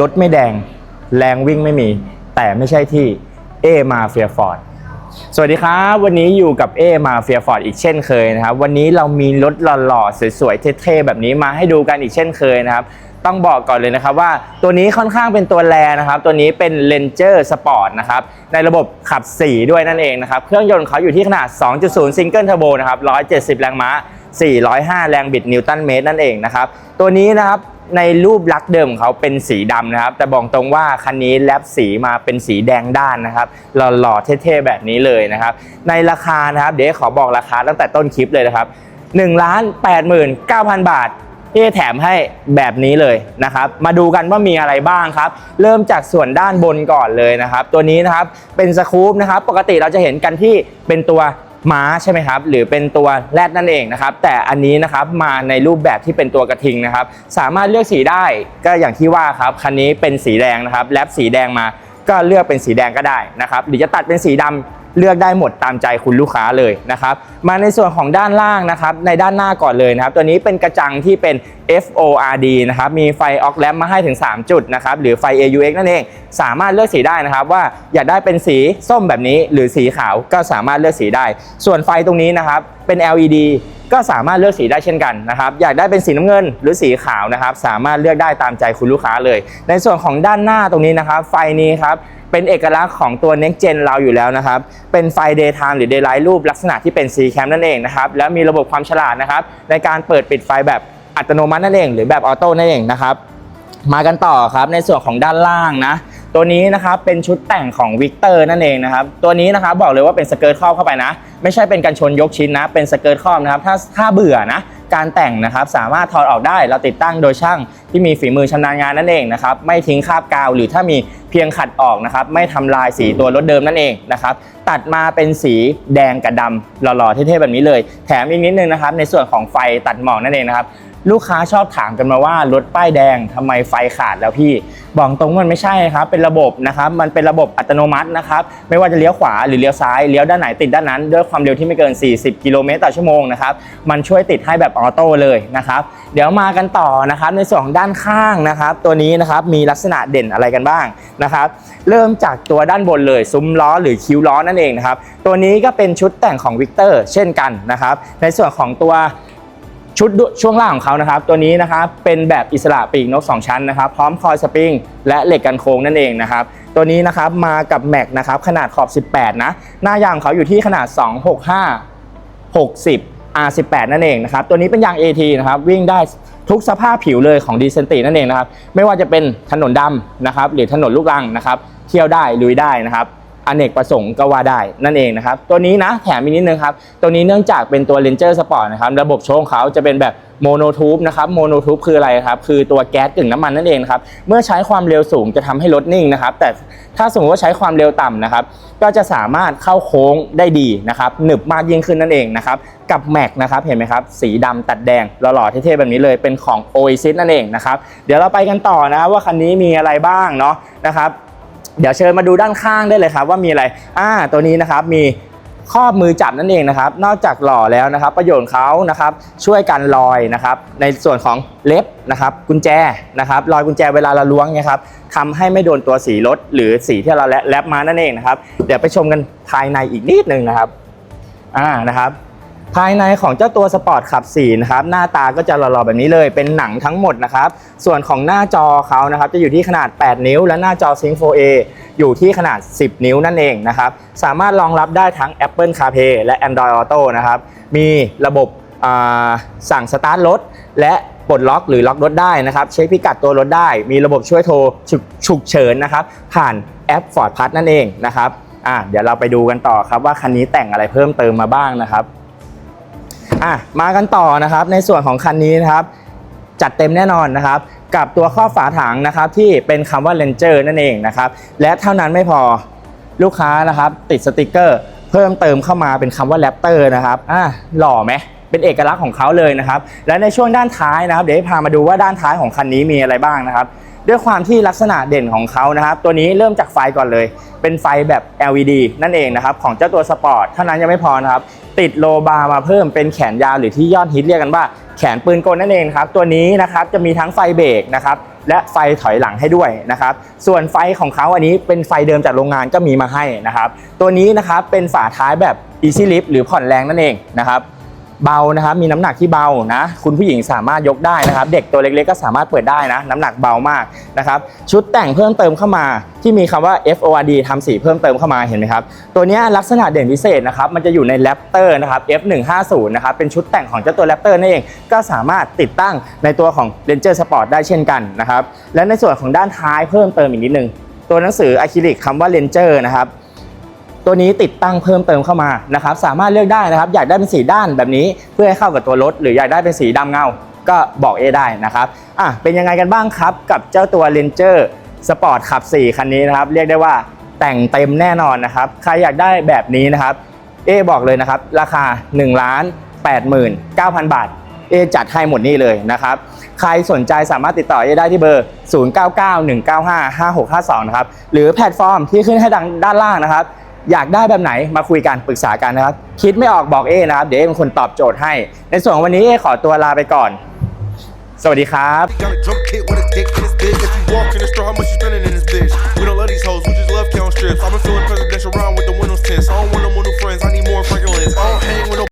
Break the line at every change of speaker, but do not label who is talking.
รถไม่แดง แรงวิ่งไม่มี แต่ไม่ใช่ที่เอมาเฟียฟอร์ดสวัสดีครับ วันนี้อยู่กับเอมาเฟียฟอร์ดอีกเช่นเคยนะครับ วันนี้เรามีรถหล่อๆ สวยๆ เท่ๆ แบบนี้มาให้ดูกันอีกเช่นเคยนะครับ ต้องบอกก่อนเลยนะครับว่าตัวนี้ค่อนข้างเป็นตัวแรนะครับ ตัวนี้เป็น Ranger Sport นะครับ ในระบบขับ 4 ด้วยนั่นเองนะครับ เครื่องยนต์เขาอยู่ที่ขนาด 2.0 Single Turbo นะครับ 170 แรงม้า405 แรงบิดนิวตันเมตรนั่นเองนะครับ ตัวนี้นะครับ ในรูปลักษณ์เดิมของเขาเป็นสีดำนะครับ แต่บอกตรงว่าคันนี้แลบสีมาเป็นสีแดงด้านนะครับ หล่อๆเท่ๆแบบนี้เลยนะครับ ในราคานะครับ เดี๋ยวขอบอกราคาตั้งแต่ต้นคลิปเลยนะครับ1ล้าน89,000บาทที่แถมให้แบบนี้เลยนะครับ มาดูกันว่ามีอะไรบ้างครับ เริ่มจากส่วนด้านบนก่อนเลยนะครับ ตัวนี้นะครับเป็นสกู๊ปนะครับ ปกติเราจะเห็นกันที่เป็นตัว ม้าใช่ไหมครับหรือเป็นตัวแรดนั่นเองนะครับแต่อันนี้นะครับมาในรูปแบบที่เป็นตัวกระทิงนะครับสามารถเลือกสีได้ก็อย่างที่ว่าครับคันนี้เป็นสีแดงนะครับแรปสีแดงมาก็เลือกเป็นสีแดงก็ได้นะครับหรือจะตัดเป็นสีดำ เลือกได้หมดตามใจคุณลูกค้าเลยนะครับมาในส่วนของด้านล่างนะครับในด้านหน้าก่อนเลยนะครับตัวนี้เป็นกระจังที่เป็น FORD นะครับมีไฟออกแลมมาให้ถึง 3 จุดนะครับหรือไฟ AUX นั่นเอง สามารถเลือกสีได้นะครับว่าอยากได้เป็นสีส้มแบบนี้ หรือสีขาวก็สามารถเลือกสีได้ ส่วนไฟตรงนี้นะครับเป็น LED ก็สามารถเลือกสีได้เช่นกันนะครับ อยากได้เป็นสีน้ำเงินหรือสีขาวนะครับ สามารถเลือกได้ตามใจคุณลูกค้าเลย ในส่วนของด้านหน้าตรงนี้นะครับ ไฟนี้ครับเป็นเอกลักษณ์ของตัว Next Gen เราอยู่แล้วนะครับ เป็นไฟ Daytime หรือ Daylight รูปลักษณะที่เป็น C cam นั่นเองนะครับ แล้วมีระบบความฉลาดนะครับ ในการเปิดปิดไฟแบบอัตโนมัตินั่นเอง หรือแบบออโต้นั่นเองนะครับ มากันต่อครับในส่วนของด้านล่างนะ ตัวนี้นะครับเป็นชุดแต่งของวิกเตอร์นั่นเองนะครับตัวนี้นะครับบอกเลยว่าเป็นสเกิร์ตครอบเข้าไปนะ ไม่ใช่เป็นกันชนยกชิ้นนะ เป็นสเกิร์ตครอบนะครับถ้าถ้าเบื่อนะการแต่งนะครับสามารถถอดออกได้เราติดตั้งโดยช่าง ที่มีฝีมือชำนาญงานนั่นเองนะครับไม่ทิ้งคราบกาว หรือถ้ามีเพียงขัดออกนะครับไม่ทำลายสีตัวรถเดิมนั่นเองนะครับตัดมาเป็นสีแดงกับดำหล่อๆเท่ๆแบบนี้เลย แถมอีกนิดนึงนะครับในส่วนของไฟตัดหมอกนั่นเองนะครับลูกค้าชอบถามกันมาว่ารถป้ายแดงทำไมไฟขาดแล้วพี่บอกตรงว่ามันไม่ใช่ครับเป็นระบบนะครับมันเป็นระบบอัตโนมัตินะครับไม่ว่าจะเลี้ยวขวาหรือเลี้ยวซ้ายเลี้ยวด้านไหนติดด้านนั้นด้วยความเร็วที่ไม่เกิน 40 กิโลเมตรต่อชั่วโมงนะครับมันช่วยติดให้แบบออโต้เลยนะครับเดี๋ยวมากันต่อนะครับในส่วนของด้านข้างนะครับ ตัวนี้นะครับมีลักษณะเด่นอะไรกันบ้างนะครับ เริ่มจากตัวด้านบนเลยซุ้มล้อหรือคิ้วล้อนั่นเองนะครับ ตัวนี้ก็เป็นชุดแต่งของวิกเตอร์เช่นกันนะครับ ในส่วนของตัวชุดดุช่วงล่างของเขานะครับ ตัวนี้นะครับเป็นแบบอิสระปีกนก 2 ชั้นนะครับ พร้อมคอยสปริงและเหล็กกันโค้งนั่นเองนะครับ ตัวนี้นะครับมากับแม็กนะครับขนาดขอบ 18 นะ หน้ายางเขาอยู่ที่ขนาด 265 60 R18 นั่นเองนะครับ ตัวนี้เป็นยาง AT นะครับ วิ่งได้ ทุกสภาพผิวเลยของดีเซนตินั่นเองนะครับ ไม่ว่าจะเป็นถนนดำนะครับหรือถนนลูกรังนะครับ เที่ยวได้ลุยได้นะครับ อเนกประสงค์ก็ว่าได้นั่นเองนะครับ ตัวนี้นะแถมอีกนิดนึงครับ ตัวนี้เนื่องจากเป็นตัว Ranger Sport นะครับ ระบบโชคเขาจะเป็นแบบโมโนทูบนะครับโมโนทูบคืออะไรครับ คือตัวแก๊สกึ่งน้ำมันนั่นเองครับ เมื่อใช้ความเร็วสูงจะทำให้รถนิ่งนะครับ แต่ถ้าสมมติว่าใช้ความเร็วต่ำนะครับ ก็จะสามารถเข้าโค้งได้ดีนะครับ หนึบมากยิ่งขึ้นนั่นเองนะครับ กับแม็กนะครับ เห็นไหมครับ สีดำตัดแดงหล่อๆเท่ๆแบบนี้เลย เป็นของ Oasis นั่นเองนะครับ เดี๋ยวเราไปกันต่อนะว่าคันนี้มีอะไรบ้างเนาะนะครับ เดี๋ยวเชิญมาดูด้านข้างได้เลยครับว่ามีอะไรอ่าตัวนี้นะครับมีครอบมือจับนั่นเองนะครับ นอกจากหล่อแล้วนะครับ ประโยชน์เขานะครับช่วยกันรอยนะครับ ในส่วนของเล็บนะครับกุญแจนะครับรอยกุญแจเวลาเราล้วงเนี่ยครับทำให้ไม่โดนตัวสีรถหรือสีที่เราแลบมานั่นเองนะครับ เดี๋ยวไปชมกันภายในอีกนิดนึงนะครับอ่านะครับ ภายในของเจ้าตัวสปอร์ตขับ4นะครับหน้าตาก็จะหล่อๆแบบนี้เลยเป็นหนังทั้งหมดนะครับ ส่วนของหน้าจอเขานะครับจะอยู่ที่ขนาด 8 นิ้ว และหน้าจอ Sync 4A อยู่ที่ขนาด 10 นิ้วนั่นเองนะครับ สามารถรองรับได้ทั้ง Apple CarPlay และ Android Auto นะครับ มีระบบสั่งสตาร์ทรถและปลดล็อกหรือล็อกรถได้นะครับ เช็คพิกัดตัวรถได้ มีระบบช่วยโทรฉุกฉุกเฉินนะครับผ่านแอป Ford Pass นั่นเองนะครับอ่าเดี๋ยวเราไปดูกันต่อครับว่าคันนี้แต่งอะไรเพิ่มเติมมาบ้างนะครับ อะมากันต่อนะครับในส่วนของคันนี้นะครับ จัดเต็มแน่นอนนะครับ กับตัวข้อฝาถังนะครับที่เป็นคำว่า Ranger นั่นเองนะครับ และเท่านั้นไม่พอลูกค้านะครับ ติดสติกเกอร์ เพิ่มเติมเข้ามาเป็นคำว่า Raptor นะครับอะหล่อไหมเป็นเอกลักษณ์ของเขาเลยนะครับ และในช่วงด้านท้ายนะครับ เดี๋ยวพามาดูว่าด้านท้ายของคันนี้มีอะไรบ้างนะครับ ด้วยความที่ลักษณะเด่นของเขานะครับ ตัวนี้เริ่มจากไฟก่อนเลย เป็นไฟแบบ LED นั่นเองนะครับ ของเจ้าตัวสปอร์ตเท่านั้นยังไม่พอนะครับ ติดโลบาร์มาเพิ่มเป็นแขนยาวหรือที่ยอดฮิตเรียกกันว่าแขนปืนกลนั่นเองครับ ตัวนี้นะครับจะมีทั้งไฟเบรกนะครับและไฟถอยหลังให้ด้วยนะครับ ส่วนไฟของเขาอันนี้เป็นไฟเดิมจากโรงงานก็มีมาให้นะครับ ตัวนี้นะครับเป็นฝาท้ายแบบ Easy Lift หรือผ่อนแรงนั่นเองนะครับ เบานะครับ มีน้ำหนักที่เบานะ คุณผู้หญิงสามารถยกได้นะครับ เด็กตัวเล็กๆก็สามารถเปิดได้นะ น้ำหนักเบามากนะครับ ชุดแต่งเพิ่มเติมเข้ามาที่มีคำว่า FORD ทำสีเพิ่มเติมเข้ามาเห็นไหมครับ ตัวนี้ลักษณะเด่นพิเศษนะครับ มันจะอยู่ใน Raptor นะครับ F150 นะครับ เป็นชุดแต่งของเจ้าตัว Raptor นั่นเอง ก็สามารถติดตั้งในตัวของ Ranger Sport ได้เช่นกันนะครับ และในส่วนของด้านท้ายเพิ่มเติมอีกนิดนึง ตัวหนังสืออะคริลิกคำว่า Ranger นะครับ ตัวนี้ติดตั้งเพิ่มเติมเข้ามานะครับสามารถเลือกได้นะครับ อยากได้เป็นสีด้านแบบนี้เพื่อให้เข้ากับตัวรถ หรืออยากได้เป็นสีดำเงา ก็บอกเอได้นะครับอะเป็นยังไงกันบ้างครับ กับเจ้าตัว Ranger Sport ขับ 4 คันนี้นะครับ เรียกได้ว่าแต่งเต็มแน่นอนนะครับ ใครอยากได้แบบนี้นะครับเอบอกเลยนะครับ ราคา1ล้าน89,000 บาทเอจัดให้หมดนี่เลยนะครับ ใครสนใจสามารถติดต่อเอได้ที่เบอร์ 0991955652 นะครับ หรือแพลตฟอร์มที่ขึ้นให้ดังด้านล่างนะครับ อยากได้แบบไหนมาคุยกันปรึกษากันนะครับ คิดไม่ออกบอกเอนะครับ เดี๋ยวเอเป็นคนตอบโจทย์ให้ ในส่วนวันนี้เอขอตัวลาไปก่อน สวัสดีครับ
Got a drum kit with a dick in his bitch. If you walk in the store, how much you spending in this bitch? We don't love these hoes, we just love count strips. I've been feeling presidential round with the windows tints. I don't want no more new friends,